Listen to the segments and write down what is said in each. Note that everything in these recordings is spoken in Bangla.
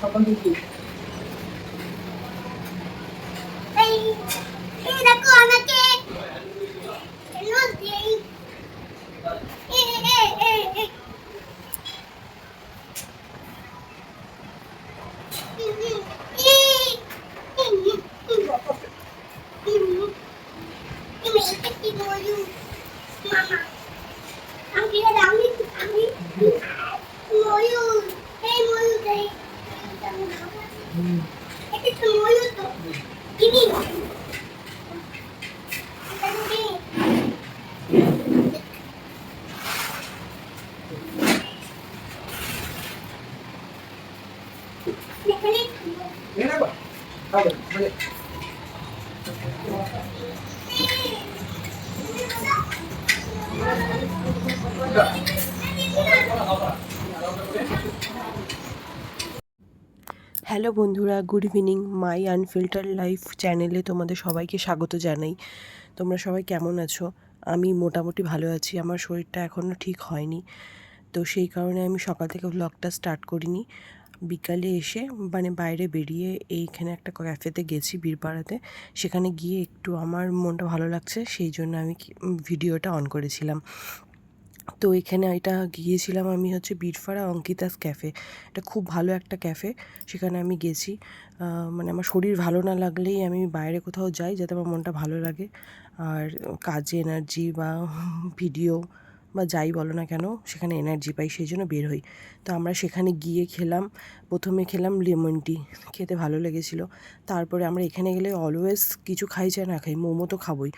সকাল থেকে এই এই দেখো আমাকে নোট দেই এ এ এ এ মামা আমি আমি আমি ময়ূর এই ময়ূর এই এটা তো ময়ূর তো কিনি এখানে এই না বা খাবে মানে হ্যালো বন্ধুরা, good evening. My unfilter life চ্যানেলে তোমাদের সবাইকে স্বাগত জানাই। তোমরা সবাই কেমন আছো? আমি মোটামুটি ভালো আছি। আমার শরীরটা এখনও ঠিক হয়নি। তো সেই কারণে আমি সকাল থেকে ব্লগটা স্টার্ট করিনি। বিকালে এসে মানে বাইরে বেরিয়ে এইখানে একটা ক্যাফেতে গেছি বীরপাড়াতে। সেখানে গিয়ে একটু আমার মনটা ভালো লাগছে, সেই জন্য আমি ভিডিওটা অন করেছিলাম। তো এখানে এটা গিয়েছিলাম আমি হচ্ছে বীরপাড়া অঙ্কিতাস ক্যাফে। এটা খুব ভালো একটা ক্যাফে, সেখানে আমি গেছি। মানে আমার শরীর ভালো না লাগলেই আমি বাইরে কোথাও যাই যাতে আমার মনটা ভালো লাগে। আর কাজে এনার্জি বা ভিডিও বা যাই বলো না কেন, সেখানে এনার্জি পাই, সেই জন্য বের হই। তো আমরা সেখানে গিয়ে খেলাম, প্রথমে খেলাম লেমন টি খেতে ভালো লেগেছিলো। তারপরে আমরা এখানে গেলে অলওয়েজ কিছু খাই চাই না খাই, মোমো তো খাবই।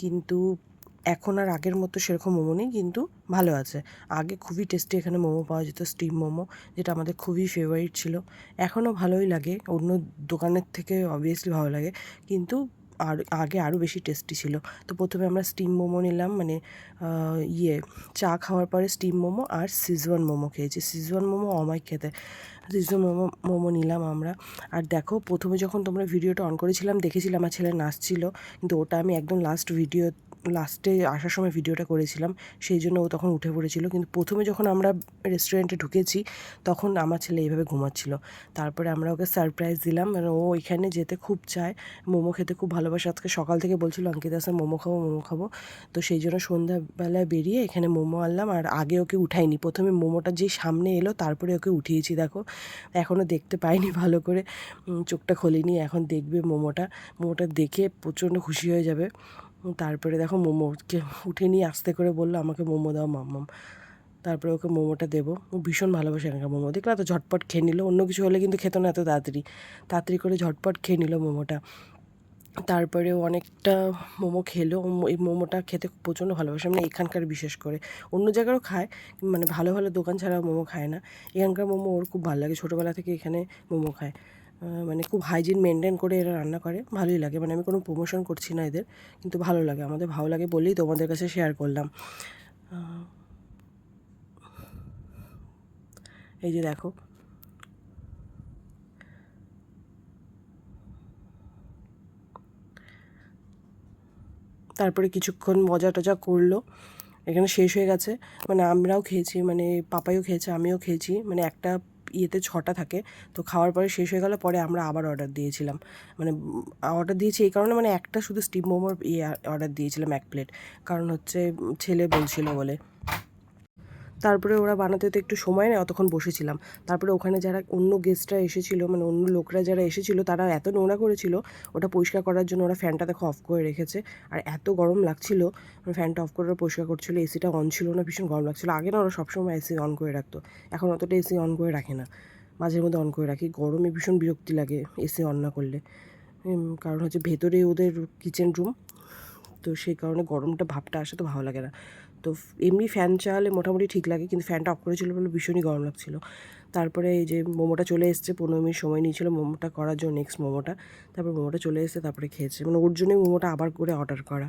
কিন্তু এখন আর আগের মতো সেরকম মোমো নেই, কিন্তু ভালো আছে। আগে খুবই টেস্টি এখানে মোমো পাওয়া যেত স্টিম মোমো, যেটা আমাদের খুবই ফেভারিট ছিল। এখনও ভালোই লাগে, অন্য দোকানের থেকে অবভিয়াসলি ভালো লাগে। কিন্তু আর আগে আরও বেশি টেস্টি ছিল। তো প্রথমে আমরা স্টিম মোমো নিলাম মানে ইয়ে চা খাওয়ার পরে স্টিম মোমো আর সিজওয়ান মোমো খেয়েছি। সিজওয়ান মোমো অমাই খেতে। সিজওয়ান মোমো মোমো নিলাম আমরা। আর দেখো, প্রথমে যখন তোমরা ভিডিওটা অন করেছিলাম, দেখেছিলাম আমার ছেলে নাচছিল, কিন্তু ওটা আমি একদম লাস্ট ভিডিও লাস্টে আসার সময় ভিডিওটা করেছিলাম, সেই জন্য ও তখন উঠে পড়েছিল। কিন্তু প্রথমে যখন আমরা রেস্টুরেন্টে ঢুকেছি, তখন আমার ছেলে এইভাবে ঘুমাচ্ছিল। তারপরে আমরা ওকে সারপ্রাইজ দিলাম মানে ও এখানে যেতে খুব চায়। মোমো খেতে খুব ভালোবাসে। আজকে সকাল থেকে বলছিল অঙ্কিতা স্যার মোমো খাব মোমো খাব। তো সেই জন্য সন্ধ্যাবেলায় বেরিয়ে এখানে মোমো আনলাম। আর আগে ওকে উঠাইনি। প্রথমে মোমোটা যেই সামনে এলো, তারপরে ওকে উঠিয়েছি, দেখো। এখনও দেখতে পাইনি ভালো করে। চোখটা খোলেনি। এখন দেখবে মোমোটা। মোমোটা দেখে প্রচণ্ড খুশি হয়ে যাবে। তারপরে দেখো মোমোকে উঠে নিয়ে আস্তে করে বলল, আমাকে মোমো দাও, মাম্মাম। তারপরে ওকে মোমোটা দেবো। ও ভীষণ ভালোবাসে এখানকার মোমো। দেখলে তো ঝটপট খেয়ে নিল, অন্য কিছু হলে কিন্তু খেত না এত তাড়াতাড়ি। তাড়াতাড়ি করে ঝটপট খেয়ে নিল মোমোটা। তারপরে ও অনেকটা মোমো খেলো। এই মোমোটা খেতে প্রচণ্ড ভালোবাসে মানে এখানকার বিশেষ করে। অন্য জায়গারও খায় মানে ভালো ভালো দোকান ছাড়া মোমো খায় না। এখানকার মোমো ওর খুব ভালো লাগে। ছোটোবেলা থেকে এখানে মোমো খায়। মানে খুব হাইজিন মেনটেন করে এরা রান্না করে। ভালোই লাগে মানে আমি কোনো প্রমোশন করছি না এদের, কিন্তু ভালো লাগে। আমাদের ভালো লাগে বলেই তোমাদের কাছে শেয়ার করলাম। এই যে দেখো। তারপরে কিছুক্ষণ মজা টজা করল। এখানে শেষ হয়ে গেছে। মানে আমরাও খেয়েছি মানে পাপাইও খেয়েছে, আমিও খেয়েছি। মানে একটা ইয়েতে ছটা থাকে। তো খাওয়ার পরে শেষ হয়ে গেলে, পরে আমরা আবার অর্ডার দিয়েছিলাম। মানে অর্ডার দিয়েছি এই কারণে মানে একটা শুধু স্টিম মোমোর ইয়ে অর্ডার দিয়েছিলাম এক প্লেট কারণ হচ্ছে ছেলে বলছিল বলে। তারপরে ওরা বানাতে তো একটু সময় নেয়, অতক্ষণ বসেছিলাম। তারপরে ওখানে যারা অন্য গেস্টরা এসেছিল মানে অন্য লোকরা যারা এসেছিল, তারা এত নোংরা করেছিল, ওটা পরিষ্কার করার জন্য ওরা ফ্যানটা দেখো অফ করে রেখেছে। আর এত গরম লাগছিল ফ্যানটা অফ করে পরিষ্কার করছিল এসিটা অন ছিল না, ভীষণ গরম লাগছিল। আগে না ওরা সবসময় এসি অন করে রাখতো, এখন অতটা এসি অন করে রাখে না। মাঝের মধ্যে অন করে রাখি, গরমে ভীষণ বিরক্তি লাগে এসি অন না করলে। কারণ হচ্ছে ভেতরে ওদের কিচেন রুম তো সেই কারণে গরমটা, ভাবটা আসে তো ভালো লাগে না। তো এমনি ফ্যান চালালে মোটামুটি ঠিক লাগে, কিন্তু ফ্যানটা অফ করেছিল বলে ভীষণই গরম লাগছিল। তারপরে এই যে মোমোটা চলে এসছে, পনেরো মিনিট সময় নিয়েছিল মোমোটা করার জন্য নেক্সট মোমোটা। তারপর মোমোটা চলে এসে তারপরে খেয়েছে। মানে ওর জন্যই মোমোটা আবার করে অর্ডার করা।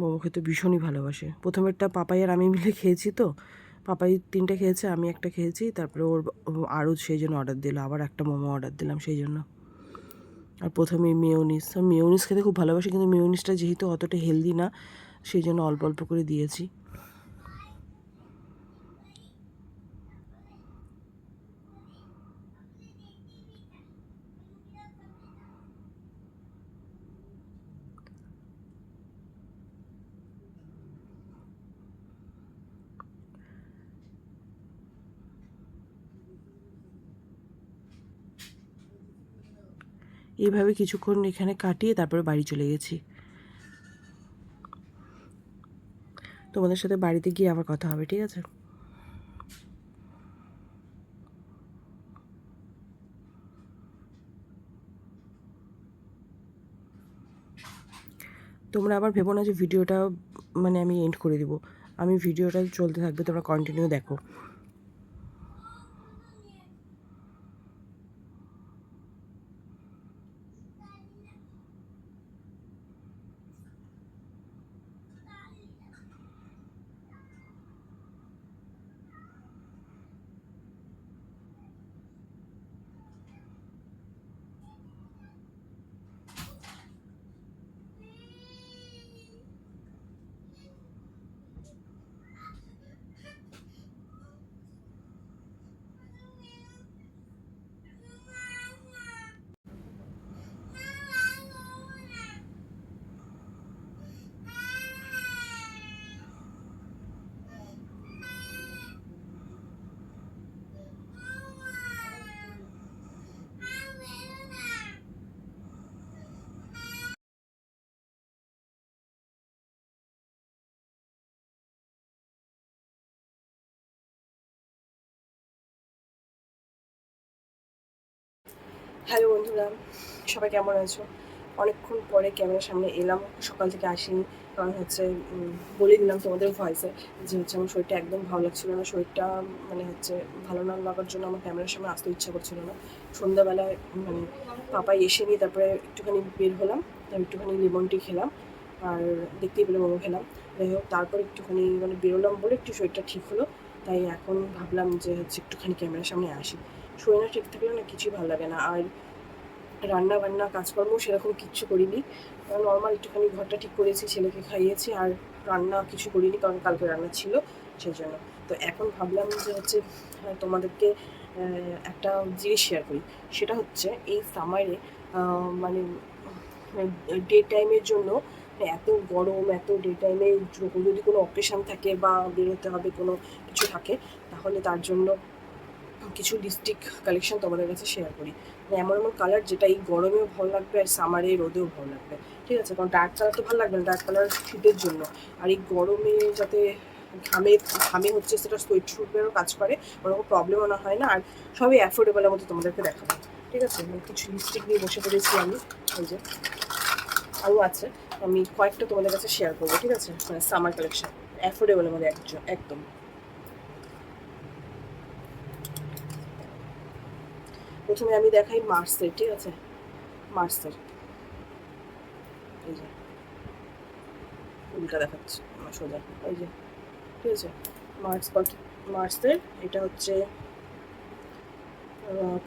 মোমো খেতে ভীষণই ভালোবাসে। প্রথমেরটা পাপাই আর আমি মিলে খেয়েছি তো। পাপাই তিনটে খেয়েছে, আমি একটা খেয়েছি, তারপরে ওর আরও সেই জন্য অর্ডার দিল, আবার একটা মোমো অর্ডার দিলাম সেই জন্য। আর প্রথমে মেয়োনিস মেয়োনিস খেতে খুব ভালোবাসি, কিন্তু মেয়োনিসটা যেহেতু অতটা হেলদি না, সেই জন্য অল্প অল্প করে দিয়েছি। এইভাবে কিছুক্ষণ এখানে কাটিয়ে তারপরে বাড়ি চলে গেছি। তোমাদের সাথে বাড়িতে গিয়ে আবার কথা হবে, ঠিক আছে? তোমরা আবার ভেবো না যে ভিডিওটা মানে আমি এন্ড করে দিব। আমি ভিডিওটা চলতে থাকবে, তোমরা কন্টিনিউ দেখো। হ্যালো বন্ধুরা, সবাই কেমন আছো? অনেকক্ষণ পরে ক্যামেরার সামনে এলাম, সকাল থেকে আসিনি, কারণ হচ্ছে বলে দিলাম তোমাদের ভয়েসে যে হচ্ছে আমার শরীরটা একদম ভালো লাগছিল না, শরীরটা মানে হচ্ছে ভালো না লাগার জন্য আমার ক্যামেরার সামনে আসতে ইচ্ছা করছিল না। সন্ধ্যাবেলায় মানে পাপাই এসে নিয়ে তারপরে একটুখানি বের হলাম একটুখানি লেমন টি খেলাম, আর দেখতেই পেলে মোমো খেলাম। যাই হোক, তারপর একটুখানি মানে বেরোলাম বলে একটু শরীরটা ঠিক হলো, তাই এখন ভাবলাম যে হচ্ছে একটুখানি ক্যামেরার সামনে আসি। শরীর না, ঠিক থাকলে না কিছুই ভালো লাগে না। আর রান্না বান্না কাজকর্ম সেরকম কিচ্ছু করিনি। নর্মাল একটুখানি ঘরটা ঠিক করেছি, ছেলেকে খাইয়েছি আর রান্না কিছু করিনি কারণ কালকে রান্না ছিল সেই জন্য তো এখন ভাবলাম যে হচ্ছে তোমাদেরকে একটা জিনিস শেয়ার করি। সেটা হচ্ছে এই সামারে মানে ডে টাইমের জন্য এত গরম, এত ডে টাইমে যদি কোনো অকেশন থাকে বা বেরোতে হবে কোনো কিছু থাকে, তাহলে তার জন্য কিছু লিপস্টিক কালেকশন তোমাদের কাছে শেয়ার করি। মানে এমন এমন কালার যেটা এই গরমেও ভালো লাগবে আর সামারে রোদেও ভালো লাগবে। ঠিক আছে? কারণ ডার্ক কালার তো ভালো লাগবে না ডার্ক কালার শীতের জন্য। আর এই গরমে যাতে ঘামে ঘামে হচ্ছে সেটা সোয়েট শুটেরও কাজ করে ওরকম প্রবলেমও না হয় না। আর সবই অ্যাফোর্ডেবলের মধ্যে তোমাদেরকে দেখাবো। ঠিক আছে? মানে কিছু লিপস্টিক নিয়ে বসে পড়েছি আমি। ওই যে, আরও আছে। আমি কয়েকটা তোমাদের কাছে শেয়ার করব। ঠিক আছে? মানে সামার কালেকশন অ্যাফোর্ডেবলের মধ্যে একজন, একদম। প্রথমে আমি দেখাই মার্সের, ঠিক আছে? মার্সের। এই যে। উল্টা আমার সোজা। এই যে, ঠিক আছে? মার্স মার্সের, এটা হচ্ছে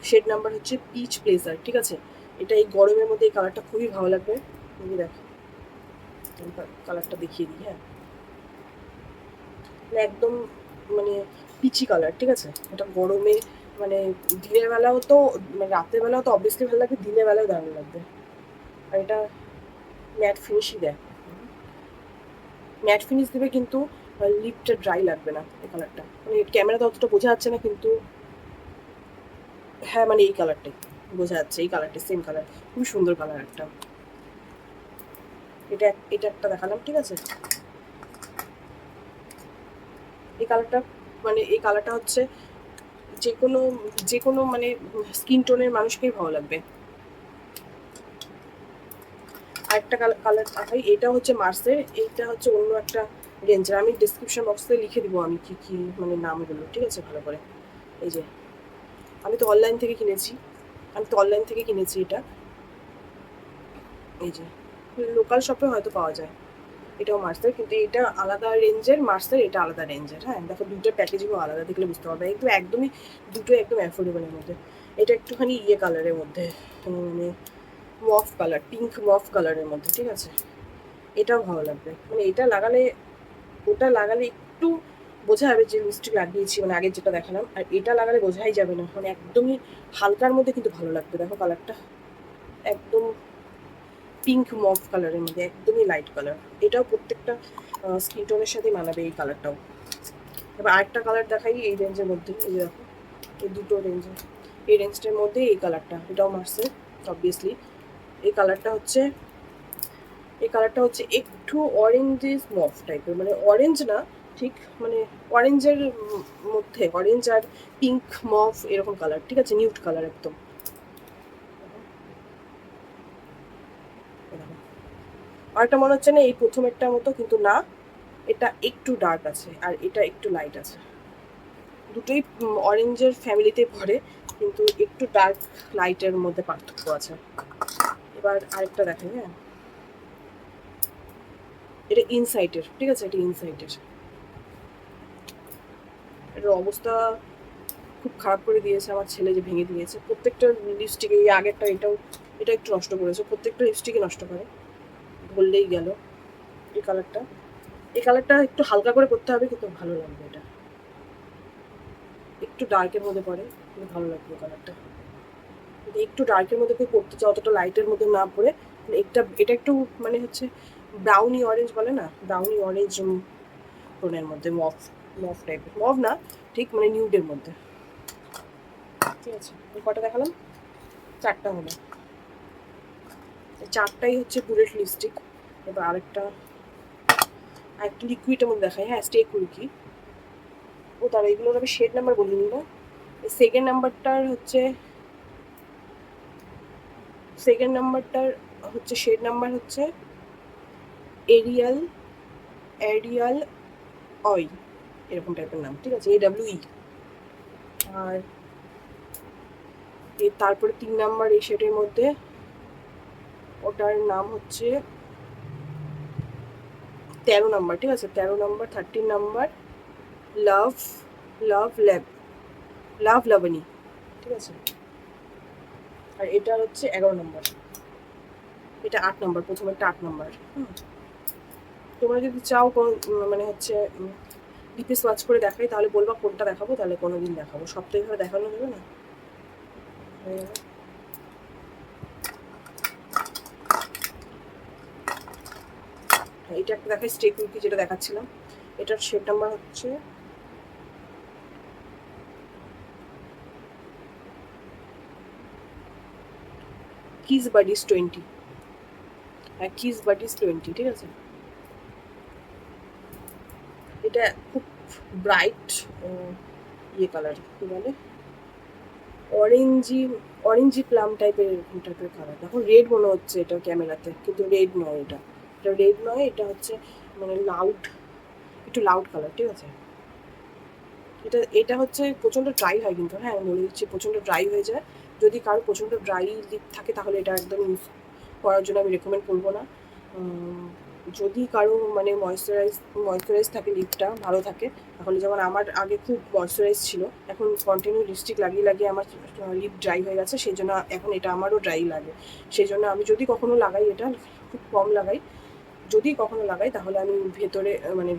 শেড নাম্বার হচ্ছে পিচ ব্লেজার, ঠিক আছে? এটা এই গরমের মধ্যে এই কালারটা খুবই ভালো লাগবে। তুমি দেখো কালারটা দেখিয়ে দিই হ্যাঁ? মানে একদম মানে পিচি কালার, ঠিক আছে? এটা গরমে মানে দিনের বেলাও তো মানে রাতের বেলাও তো অবভিয়াসলি ভালো লাগে দিনের বেলাও দারুণ লাগবে। আর এটা ম্যাট ফিনিশই দেয়। ম্যাট ফিনিশ দেবে কিন্তু লিপটা ড্রাই লাগবে না এই কালারটা মানে ক্যামেরাতে অতটা বোঝা যাচ্ছে না, কিন্তু হ্যাঁ মানে এই কালারটাই বোঝা যাচ্ছে, এই কালারটা সেম কালার খুবই সুন্দর কালার একটা। এটা এটা একটা দেখালাম, ঠিক আছে? এই কালারটা মানে এই কালারটা হচ্ছে যে কোনো যে কোনো মানে স্কিন টোনের মানুষকেই ভালো লাগবে। আরেকটা কালার দেখাই এটা হচ্ছে মার্সের এইটা হচ্ছে অন্য একটা রেঞ্জের আমি ডিসক্রিপশন বক্সে লিখে দিব আমি কি কি মানে নামগুলো, ঠিক আছে? ভালো করে। এই যে, আমি তো অনলাইন থেকে কিনেছি, আমি তো অনলাইন থেকে কিনেছি এটা। এই যে লোকাল শপে হয়তো পাওয়া যায়। এটাও মার্সের কিন্তু এটা আলাদা রেঞ্জের মার্সের এটা আলাদা রেঞ্জের। হ্যাঁ দেখো দুটো প্যাকেজিংও আলাদা দেখলে বুঝতে পারবে। একদম একদমই দুটো একদম অ্যাফোর্ডেবলের মধ্যে। এটা একটুখানি ইয়ে কালারের মধ্যে মানে মফ কালার পিঙ্ক মফ কালারের মধ্যে, ঠিক আছে? এটাও ভালো লাগবে। মানে এটা লাগালে, ওটা লাগালে একটু বোঝা যাবে যে লিপস্টিক লাগিয়েছি মানে আগে যেটা দেখালাম, আর এটা লাগালে বোঝাই যাবে না। মানে একদমই হালকার মধ্যে কিন্তু ভালো লাগবে। দেখো কালারটা একদম পিঙ্ক মফ কালারের মধ্যে, একদমই লাইট কালার এটাও প্রত্যেকটা স্কিন টোনের সাথে মানাবে এই কালারটাও এবার আরেকটা কালার দেখাই এই রেঞ্জের মধ্যে, এই দেখো, এই দুটো রেঞ্জে এই রেঞ্জটার মধ্যে এই কালারটা এটাও মারছে অবভিয়াসলি এই কালারটা হচ্ছে, এই কালারটা হচ্ছে একটু অরেঞ্জিস মফ টাইপের মানে অরেঞ্জ না, ঠিক মানে অরেঞ্জের মধ্যে অরেঞ্জ আর পিঙ্ক মফ এরকম কালার ঠিক আছে নিউট কালার একদম। আর একটা মনে হচ্ছে না, এই প্রথমেরটার মতো কিন্তু না, এটা একটু ডার্ক আছে আর এটা একটু লাইট আছে। দুটোই অরেঞ্জের ফ্যামিলিতে পড়ে কিন্তু একটু ডার্ক লাইটের মধ্যে পার্থক্য আছে। এবার আরেকটা দেখেন হ্যাঁ। এটা ইনসাইটের ঠিক আছে? এটা ইনসাইটের এটার অবস্থা খুব খারাপ করে দিয়েছে আমার ছেলে যে ভেঙে দিয়েছে। প্রত্যেকটা লিপস্টিকে এই আগেরটা, এটাও, এটা একটু নষ্ট করেছে। প্রত্যেকটা লিপস্টিকই নষ্ট করে। বললেই গেল এই কালারটা এই কালারটা একটু হালকা করে করতে হবে, কিন্তু ভালো লাগবে এটা। একটু ডার্কের মধ্যে পড়ে কিন্তু ভালো লাগবে কালারটা একটু ডার্কের মধ্যে কেউ করতে চাও অতটা লাইটের মধ্যে না পড়ে একটা, এটা একটু মানে হচ্ছে ব্রাউনি অরেঞ্জ বলে না? ব্রাউনি অরেঞ্জ টোনের মধ্যে, মফ মফ টাইপের মফ না, ঠিক মানে নিউডের মধ্যে। ঠিক আছে কটা দেখালাম? চারটা হলো। চারটাই হচ্ছে বুলেট লিপস্টিক। এবার আরেকটা আরেকটা লিকুইড মধ্যে দেখাই হ্যাঁ স্টে কুইকি ও তার এগুলোর আমি শেড নাম্বার বলিনি না। সেকেন্ড নাম্বারটার হচ্ছে সেকেন্ড নাম্বারটার হচ্ছে শেড নাম্বার হচ্ছে এরিয়াল এরিয়াল অয়েল এরকম টাইপের নাম, ঠিক আছে? এ ডাব্লিউ ই আর তারপরে তিন নাম্বার এই শেডের মধ্যে ওটার নাম হচ্ছে তেরো নাম্বার, ঠিক আছে? তেরো number thirteen number love love lab love Laboni ঠিক আছে? আর এটা হচ্ছে এগারো নম্বর। এটা আট নম্বর, প্রথমেরটা আট নম্বর। তোমরা যদি চাও কোন মানে হচ্ছে ডিপি ওয়াচ করে দেখাই, তাহলে বলবা কোনটা দেখাবো, তাহলে কোনো দিন দেখাবো। সব তো দেখানো যাবে না হয়ে গেল। হ্যাঁ, এটা একটা দেখাই স্টেপ কুকি যেটা দেখাচ্ছিলাম। এটার শেড নাম্বার হচ্ছে কিস বাডিস টোয়েন্টি হ্যাঁ কিস বাডিস টোয়েন্টি ঠিক আছে? এটা খুব ব্রাইট ইয়ে কালার কি বলে? অরেঞ্জি অরেঞ্জি প্লাম টাইপের এরকম টাইপের কালার দেখো রেড মনে হচ্ছে এটা ক্যামেরাতে কিন্তু রেড নয় এটা। এটা রেড নয় এটা হচ্ছে মানে লাউড একটু লাউড কালার ঠিক আছে? এটা এটা হচ্ছে প্রচণ্ড ড্রাই হয় কিন্তু হ্যাঁ আমি বলে দিচ্ছি প্রচণ্ড ড্রাই হয়ে যায়। যদি কারও প্রচণ্ড ড্রাই লিপ থাকে তাহলে এটা একদম ইউজ করার জন্য আমি রেকমেন্ড করব না। যদি কারও মানে ময়শ্চারাইজ ময়শ্চারাইজ থাকে লিপটা ভালো থাকে, তাহলে যেমন আমার আগে খুব ময়শ্চারাইজ ছিল, এখন কন্টিনিউ লিপস্টিক লাগিয়ে লাগিয়ে আমার লিপ ড্রাই হয়ে গেছে, সেই জন্য এখন এটা আমারও ড্রাই লাগে। সেই জন্য আমি যদি কখনো লাগাই এটা, খুব কম লাগাই। যদি কখনো লাগাই, তাহলে আমি ভেতরে মানে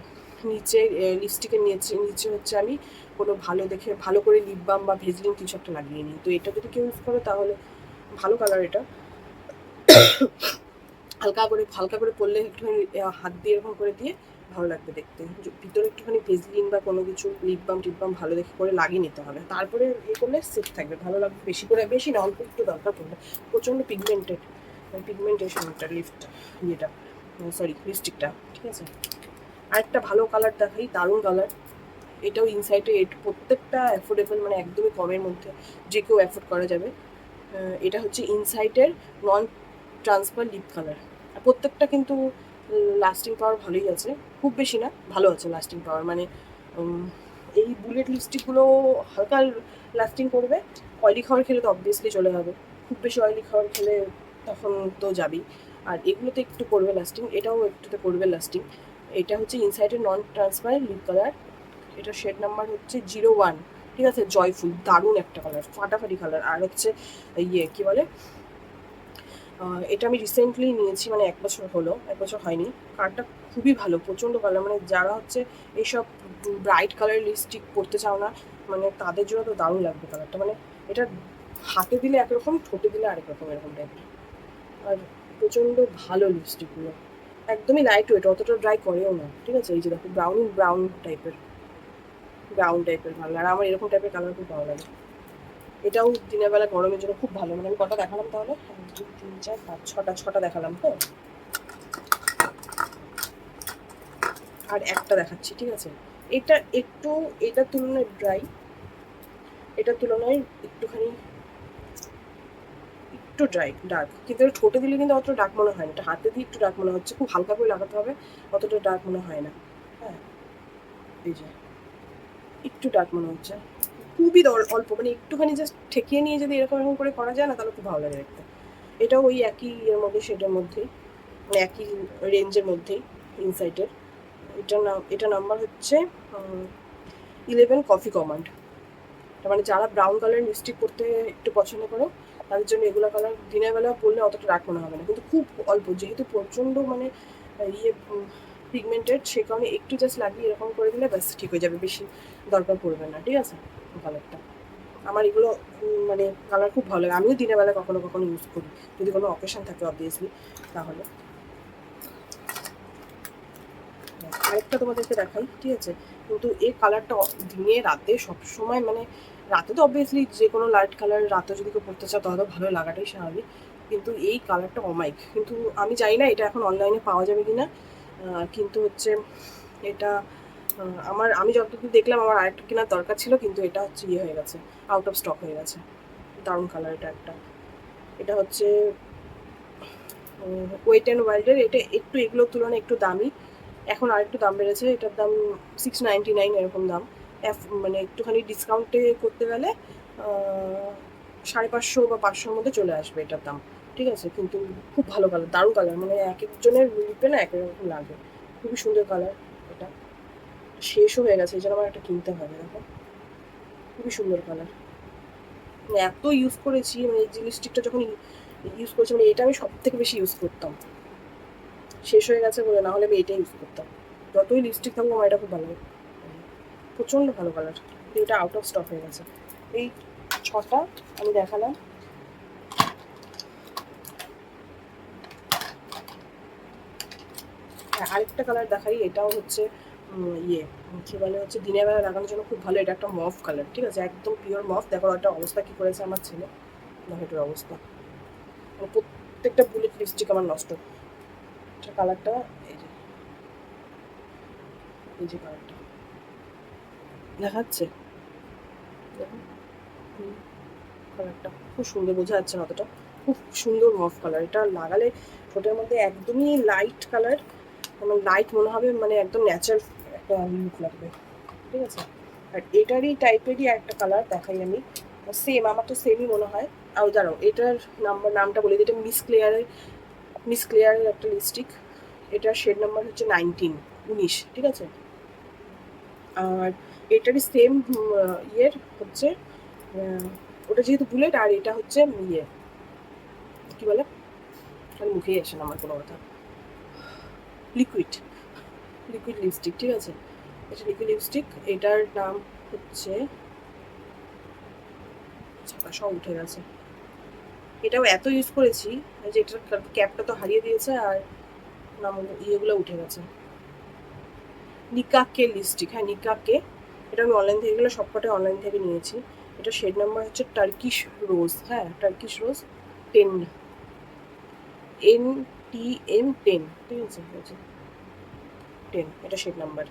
নিচে লিপস্টিকের নিচে নিচে হচ্ছে আমি কোনো ভালো দেখে, ভালো করে লিপ বাম বা ভেজলিন কিছু একটা লাগিয়ে নিই। তো এটা যদি কেউ ইউজ করে, তাহলে ভালো কালার এটা। হালকা করে হালকা করে পরলে একটুখানি হাত দিয়ে এরকম করে দিয়ে ভালো লাগবে দেখতে। ভিতরে একটুখানি ভেজলিন বা কোনো কিছু লিপ বাম টিপ বাম ভালো দেখে করে লাগিয়ে নিতে হবে। তারপরে এ করলে সেফ থাকবে, ভালো লাগবে বেশি করে, বেশি না, অল্প একটু দরকার পড়বে প্রচণ্ড পিগমেন্টেড পিগমেন্টেশন একটা লিফট ইয়েটা। সরি লিপস্টিকটা ঠিক আছে? আরেকটা ভালো কালার দেখাই, দারুণ কালার এটাও ইনসাইডে এট, প্রত্যেকটা অ্যাফোর্ডেবল মানে একদমই কমের মধ্যে যে কেউ অ্যাফোর্ড করা যাবে। এটা হচ্ছে ইনসাইটের নন ট্রান্সফার লিপ কালার প্রত্যেকটা কিন্তু লাস্টিং পাওয়ার ভালোই আছে। খুব বেশি না, ভালো আছে লাস্টিং পাওয়ার মানে এই বুলেট লিপস্টিকগুলো হালকা লাস্টিং করবে। অয়েলি খাওয়ার খেলে তো অবভিয়াসলি চলে যাবে খুব বেশি অয়েলি খাওয়ার খেলে তখন তো যাবেই। আর এগুলোতে একটু করবে লাস্টিং এটাও একটুতে করবে লাস্টিং এটা হচ্ছে ইনসাইডের নন ট্রান্সফার লিপ কালার এটা শেড নাম্বার হচ্ছে জিরো ওয়ান ঠিক আছে? জয়ফুল দারুণ একটা কালার ফাটাফাটি কালার আর হচ্ছে ইয়ে কী বলে? এটা আমি রিসেন্টলি নিয়েছি মানে এক বছর হলো, এক বছর হয়নি। কালারটা খুবই ভালো, প্রচণ্ড কালার মানে যারা হচ্ছে এইসব ব্রাইট কালার লিপস্টিক পরতে চাও না মানে তাদের জন্য তো দারুণ লাগবে কালারটা মানে এটা হাতে দিলে একরকম, ঠোঁটে দিলে আরেক রকম এরকম টাইপের আর প্রচণ্ড ভালো লিপস্টিকগুলো একদমই লাইট ওয়েট অতটা ড্রাই করেও না ঠিক আছে? এই যে দেখো ব্রাউন ব্রাউন টাইপের ব্রাউন টাইপের ভালো আর আমার এরকম টাইপের কালার খুব ভালো লাগে। এটাও দিনের বেলা গরমের জন্য খুব ভালো। মানে আমি কটা দেখালাম তাহলে? এক, দুই তিন চার পাঁচ ছটা ছটা দেখালাম তো আর একটা দেখাচ্ছি ঠিক আছে? এটা একটু এটার তুলনায় ড্রাই এটার তুলনায় একটুখানি একটু ড্রাই ডার্ক কিন্তু এটা ঠোঁটে দিলে কিন্তু অতটা ডার্ক মনে হয় না। এটা হাতে দিয়ে একটু ডার্ক মনে হচ্ছে খুব হালকা করে লাগাতে হবে, অতটা ডার্ক মনে হয় না। হ্যাঁ। এই যে, একটু ডার্ক মনে হচ্ছে। খুবই অল্প মানে একটুখানি জাস্ট ঠেকিয়ে নিয়ে যদি এরকম এরকম করে করা যায় না, তাহলে খুব ভালো লাগে দেখতে। এটাও ওই একই ইয়ের মধ্যে সেটার মধ্যেই মানে একই রেঞ্জের মধ্যেই ইনসাইটের এটার নাম এটা নাম্বার হচ্ছে ইলেভেন কফি কমান্ড তার মানে যারা ব্রাউন কালার লিপস্টিক করতে একটু পছন্দ করো তাদের জন্য এগুলো কালার দিনের বেলা পরলে অতটা রাগ মনে হবে না। কিন্তু খুব অল্প, যেহেতু প্রচণ্ড মানে ইয়ে পিগমেন্টেড সে কারণে একটু জাস্ট লাগিয়ে এরকম করে দিলে ব্যাস ঠিক হয়ে যাবে, বেশি দরকার পড়বে না, ঠিক আছে? কালারটা আমার এগুলো মানে কালার খুব ভালো লাগে। আমিও দিনের বেলা কখনো কখনো ইউজ করি। যদি কোনো অকেশন থাকে অবভিয়াসলি তাহলে। আরেকটা তোমাদেরকে দেখাই, ঠিক আছে? কিন্তু এই কালারটা দিনে, রাতে সবসময় মানে রাতে তো অবভিয়াসলি যে কোনো লাইট কালার রাতে যদি কেউ পড়তে চাও তাহলে ভালো লাগাটাই স্বাভাবিক। কিন্তু এই কালারটা অমাইক কিন্তু আমি জানি না এটা এখন অনলাইনে পাওয়া যাবে কি না কিন্তু হচ্ছে এটা আমার, আমি যতদূর দেখলাম আমার আরেকটা কেনার দরকার ছিল, কিন্তু এটা হচ্ছে ইয়ে হয়ে গেছে আউট অফ স্টক হয়ে গেছে। দারুণ কালার এটা একটা। এটা হচ্ছে ওয়েট অ্যান্ড ওয়াইল্ডের এটা একটু এগুলোর তুলনায় একটু দামি। এখন আর একটু দাম বেড়েছে। এটার দাম সিক্স নাইনটি নাইন এরকম দাম। মানে একটুখানি ডিসকাউন্টে করতে গেলে সাড়ে পাঁচশো বা পাঁচশোর মধ্যে চলে আসবে এটার দাম। ঠিক আছে? কিন্তু খুব ভালো কালার দারুণ কালার মানে এক একজনের লিপে না এক এক রকম লাগে। খুবই সুন্দর কালার এটা। শেষও হয়ে গেছে, এই জন্য আমার একটা কিনতে হবে, দেখো। খুবই সুন্দর কালার মানে এত ইউজ করেছি মানে এই লিপস্টিকটা যখন ইউজ করেছি মানে এটা আমি সব থেকে বেশি ইউজ করতাম। শেষ হয়ে গেছে বলে না হলে আমি এটাই ইউজ করতাম। যতই লিপস্টিক থাকব আমার এটা খুব ভালো লাগে। প্রচণ্ড ভালো কালার এটা আউট অফ স্টক হয়ে গেছে। এই ছটা আমি দেখালাম। হ্যাঁ আরেকটা কালার দেখাই, এটাও হচ্ছে ইয়ে কি বলে হচ্ছে, দিনের বেলা লাগানোর জন্য খুব ভালো, এটা একটা মফ কালার ঠিক আছে? একদম পিওর মফ। দেখো একটা অবস্থা কি করেছে আমার ছেলে। দেখো অবস্থা। মানে প্রত্যেকটা বুলেট লিপস্টিক আমার নষ্ট। কালারটা এই যে এই যে কালারটা দেখাচ্ছে? কালারটা খুব সুন্দর বোঝা যাচ্ছে না অতটা। খুব সুন্দর মফ কালার এটা লাগালে ঠোঁটের মধ্যে একদমই লাইট কালার মানে লাইট মনে হবে মানে একদম ন্যাচারাল একটা লুক লাগবে। ঠিক আছে? আর এটারই টাইপেরই একটা কালার দেখাই আমি। সেম আমার তো সেমই মনে হয়। আর দাঁড়াও, এটার নাম্বার নামটা বলে দিই। এটা মিস ক্লিয়ারের মিস ক্লিয়ারের একটা লিপস্টিক এটার শেড নাম্বার হচ্ছে নাইনটিন উনিশ, ঠিক আছে? আর এটারই সেম ইয়ের হচ্ছে ওটা যেহেতু বুলেট আর এটা হচ্ছে ইয়ে। কি বলে? মুখেই আসে না আমার কোনো কথা। লিকুইড লিকুইড লিপস্টিক ঠিক আছে? এটা লিকুইড লিপস্টিক এটার নাম হচ্ছে সব উঠে গেছে। এটাও এত ইউজ করেছি যে এটার ক্যাপটা তো হারিয়ে দিয়েছে, আর নাম ইয়েগুলো উঠে গেছে। নিকাকে লিপস্টিক হ্যাঁ নিকাকে এটা আমি অনলাইন থেকে গেলে সবকটাই অনলাইন থেকে নিয়েছি। এটা শেড নাম্বার হচ্ছে টার্কিশ রোজ হ্যাঁ Turkish rose ten N T M ten ঠিক আছে টেন এটা শেড নাম্বার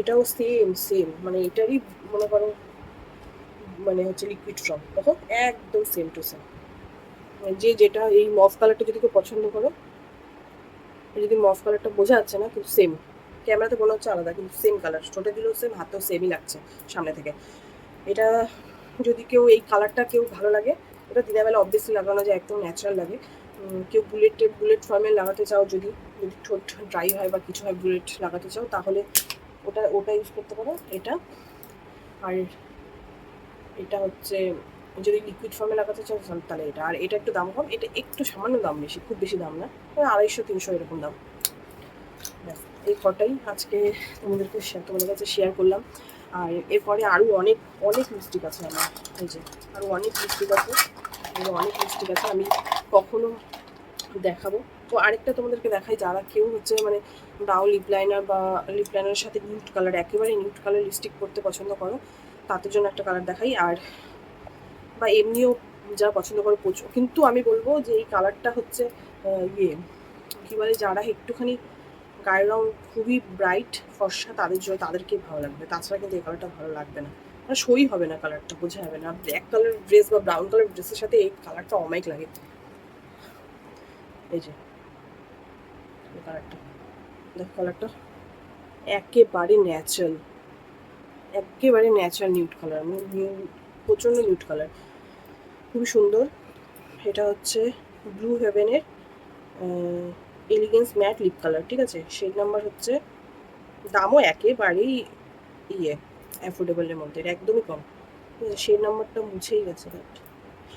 এটাও সেম সেম মানে এটারই মনে করো মানে হচ্ছে লিকুইড ফর্ম দেখো, একদম সেম টু সেম যে যেটা, এই মফ কালারটা যদি কেউ পছন্দ করো, যদি মফ কালারটা বোঝা যাচ্ছে না, কিন্তু সেম ক্যামেরাতে মনে হচ্ছে আলাদা, কিন্তু সেম কালার দিলেও সেম হাতেও সেমই লাগছে সামনে থেকে। এটা যদি কেউ এই কালারটা কেউ ভালো লাগে, এটা দিনের বেলা অবভিয়াসলি লাগানো যায়, একদম ন্যাচারাল লাগে। কেউ বুলেটে বুলেট ফর্মে লাগাতে চাও, যদি যদি ঠোঁট ড্রাই হয় বা কিছু হয় বুলেট লাগাতে চাও, তাহলে ওটা ওটা ইউজ করতে পারো। এটা, আর এটা হচ্ছে, যদি লিকুইড ফর্মে লাগাতে চাও, তাহলে এটা। আর এটা একটু দাম কম, এটা একটু সামান্য দাম বেশি, খুব বেশি দাম না আড়াইশো, তিনশো এরকম দাম। এই কটাই আজকে তোমাদেরকে তোমাদের কাছে শেয়ার করলাম। আর এরপরে আরও অনেক অনেক লিপস্টিক আছে আমার। এই যে আরও অনেক লিপস্টিক আছে। আরও অনেক লিপস্টিক আছে, আমি কখনো দেখাবো। তো আরেকটা তোমাদেরকে দেখাই, যারা কেউ হচ্ছে মানে ব্রাউ লিপ লাইনার বা লিপ লাইনারের সাথে নিউট কালার একেবারে নিউট কালার লিপস্টিক করতে পছন্দ করো, তাদের জন্য একটা কালার দেখাই। আর বা এমনিও যারা পছন্দ করে প্রচুর কিন্তু আমি বলব যে এই কালারটা হচ্ছে ইয়ে কী বলে, যারা একটুখানি গায়ের রং খুবই ব্রাইট ফর্সা, তাদের জন্য তাদেরকে ভালো লাগবে। তাছাড়া কিন্তু এই কালারটা ভালো লাগবে না। মানে সই হবে না কালারটা বোঝা যাবে না। ব্ল্যাক কালার ড্রেস বা ব্রাউন কালার ড্রেসের সাথে এই কালারটা অমাইক লাগে। এই যে কালারটা দেখো কালারটা একেবারে ন্যাচারাল একেবারে ন্যাচারাল নিউট কালার প্রচণ্ড নিউট কালার খুবই সুন্দর। এটা হচ্ছে ব্লু হেভেনের এলিগেন্স ম্যাট লিপ কালার ঠিক আছে? সেই নাম্বার হচ্ছে, দামও একেবারেই ইয়ে অ্যাফোর্ডেবলের মধ্যে একদমই কম। সেই নাম্বারটা মুছেই গেছে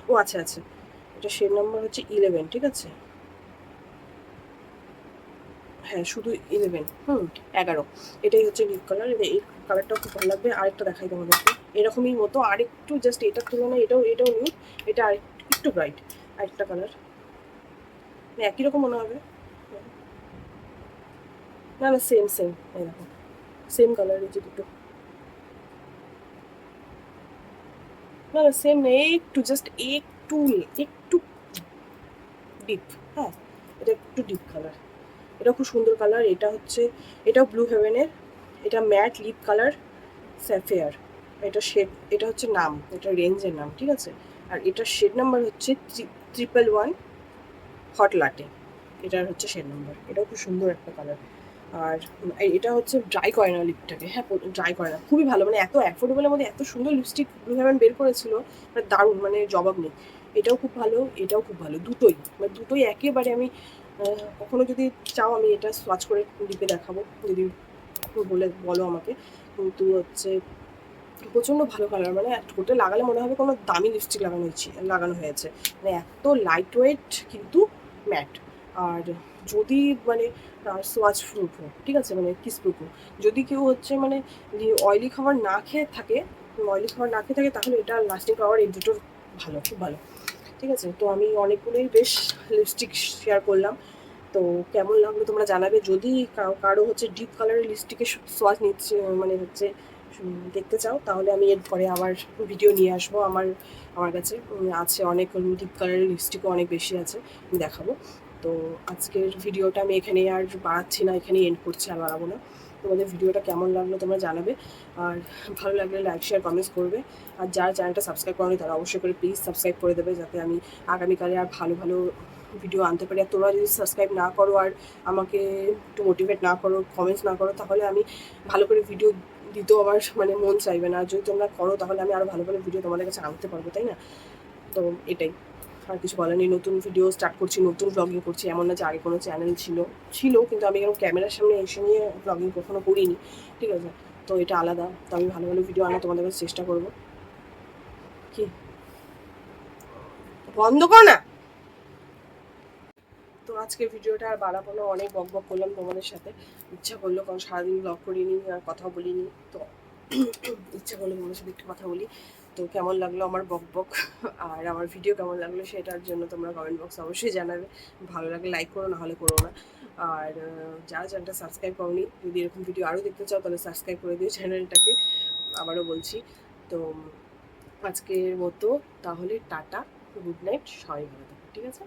ও আচ্ছা আচ্ছা এটা সেই নাম্বার হচ্ছে ইলেভেন ঠিক আছে? হ্যাঁ শুধু ইলেভেন হুম, এগারো। এটাই হচ্ছে লিপ কালার এই কালারটাও খুব ভালো লাগবে। আরেকটা দেখাই তোমাদেরকে। এরকমই মতো আরেকটু জাস্ট এটার তুলনায় এটাও এটাও নিউ এটা আর একটু ব্রাইট আরেকটা কালার একই রকম মনে হবে। না না সেম সেম দেখো সেম কালার যে দুটো। না না সেম একটু জাস্ট একটু একটু ডিপ হ্যাঁ এটা একটু ডিপ কালার এটা খুব সুন্দর কালার এটা হচ্ছে, এটাও ব্লু হেভেনের এটা ম্যাট লিপ কালার স্যাফেয়ার এটা শেড এটা হচ্ছে নাম, এটা রেঞ্জের নাম, ঠিক আছে? আর এটার শেড নাম্বার হচ্ছে ট্রিপল ওয়ান হট লাটে এটার হচ্ছে শেড নাম্বার এটাও খুব সুন্দর একটা কালার আর এটা হচ্ছে ড্রাই করে না লিপটাকে হ্যাঁ ড্রাই করে না খুবই ভালো মানে এত অ্যাফোর্ডেবলের মধ্যে এত সুন্দর লিপস্টিক ব্লু হেভেন বের করেছিল মানে দারুণ মানে জবাব নেই। এটাও খুব ভালো, এটাও খুব ভালো, দুটোই মানে দুটোই একেবারে আমি কখনো যদি চাও আমি এটা সোয়াচ করে লিপে দেখাবো, যদি বলে, বলো আমাকে। কিন্তু হচ্ছে প্রচণ্ড ভালো কালার মানে ঠোঁটে লাগালে মনে হবে কোনো দামি লিপস্টিক লাগানো হয়েছে লাগানো হয়েছে। মানে এত লাইট ওয়েট কিন্তু ম্যাট আর যদি মানে সোয়াচ প্রুফ ঠিক আছে? মানে কিস প্রুফ যদি কেউ হচ্ছে মানে অয়েলি খাবার না খেয়ে থাকে অয়েলি খাবার না খেয়ে থাকে, তাহলে এটা লাস্টিং পাওয়ার এই দুটোর ভালো, খুব ভালো। ঠিক আছে? তো আমি অনেকগুলোই বেশ লিপস্টিক শেয়ার করলাম। তো কেমন লাগল তোমরা জানাবে? যদি কারও হচ্ছে ডিপ কালারের লিপস্টিকের সোয়াচ নিচ্ছে মানে হচ্ছে দেখতে চাও, তাহলে আমি এর পরে আবার ভিডিও নিয়ে আসব। আমার আমার কাছে আছে অনেক ডিপ কালারের লিপস্টিকও অনেক বেশি আছে দেখাবো। তো আজকের ভিডিওটা আমি এখানেই আর বাড়াচ্ছি না, এখানেই এন্ড করছি আর বাড়াবো না। তোমাদের ভিডিওটা কেমন লাগল তোমরা জানাবে। আর ভালো লাগলে লাইক শেয়ার কমেন্টস করবে। আর যারা চ্যানেলটা সাবস্ক্রাইব করেনি তারা অবশ্যই করে প্লিজ সাবস্ক্রাইব করে দেবে যাতে আমি আগামীকালে আর ভালো ভালো ভিডিও আনতে পারি। আর তোমরা যদি সাবস্ক্রাইব না করো আর আমাকে একটু মোটিভেট না করো কমেন্টস না করো, তাহলে আমি ভালো করে ভিডিও দিতেও আমার মানে মন চাইবে না। যদি তোমরা করো, তাহলে আমি আরও ভালো ভালো ভিডিও তোমাদের কাছে আনতে পারব, তাই না? তো এটাই। আর কিছু বলার নেই নতুন ভিডিও স্টার্ট করছি, নতুন ব্লগিং করছি, এমন না যে আগে কোনো চ্যানেল ছিল ছিল, কিন্তু আমি এরকম ক্যামেরার সামনে এসে নিয়ে ব্লগিং কখনো করিনি, ঠিক আছে? তো এটা আলাদা, তো আমি ভালো ভালো ভিডিও আনার তোমাদের কাছে চেষ্টা করব। কি? বন্ধ কর না! তো আজকের ভিডিওটা আর বাড়াবো না, অনেক বক বক করলাম তোমাদের সাথে। ইচ্ছা করল, কারণ সারাদিন ব্লগ করিনি আর কথা বলিনি, তো ইচ্ছা করল তোমাদের সাথে একটু কথা বলি। তো কেমন লাগল আমার বক বক? আর আমার ভিডিও কেমন লাগল সেটার জন্য তোমরা কমেন্ট বক্স অবশ্যই জানাবে। ভালো লাগলে লাইক করো, না হলে করো না। আর যারা চ্যানেলটা সাবস্ক্রাইব করনি, যদি এরকম ভিডিও আরও দেখতে চাও, তাহলে সাবস্ক্রাইব করে দিও চ্যানেলটাকে। আবারও বলছি, তো আজকের মতো, তাহলে টাটা গুড নাইট সবাই ভালো থাকো, ঠিক আছে?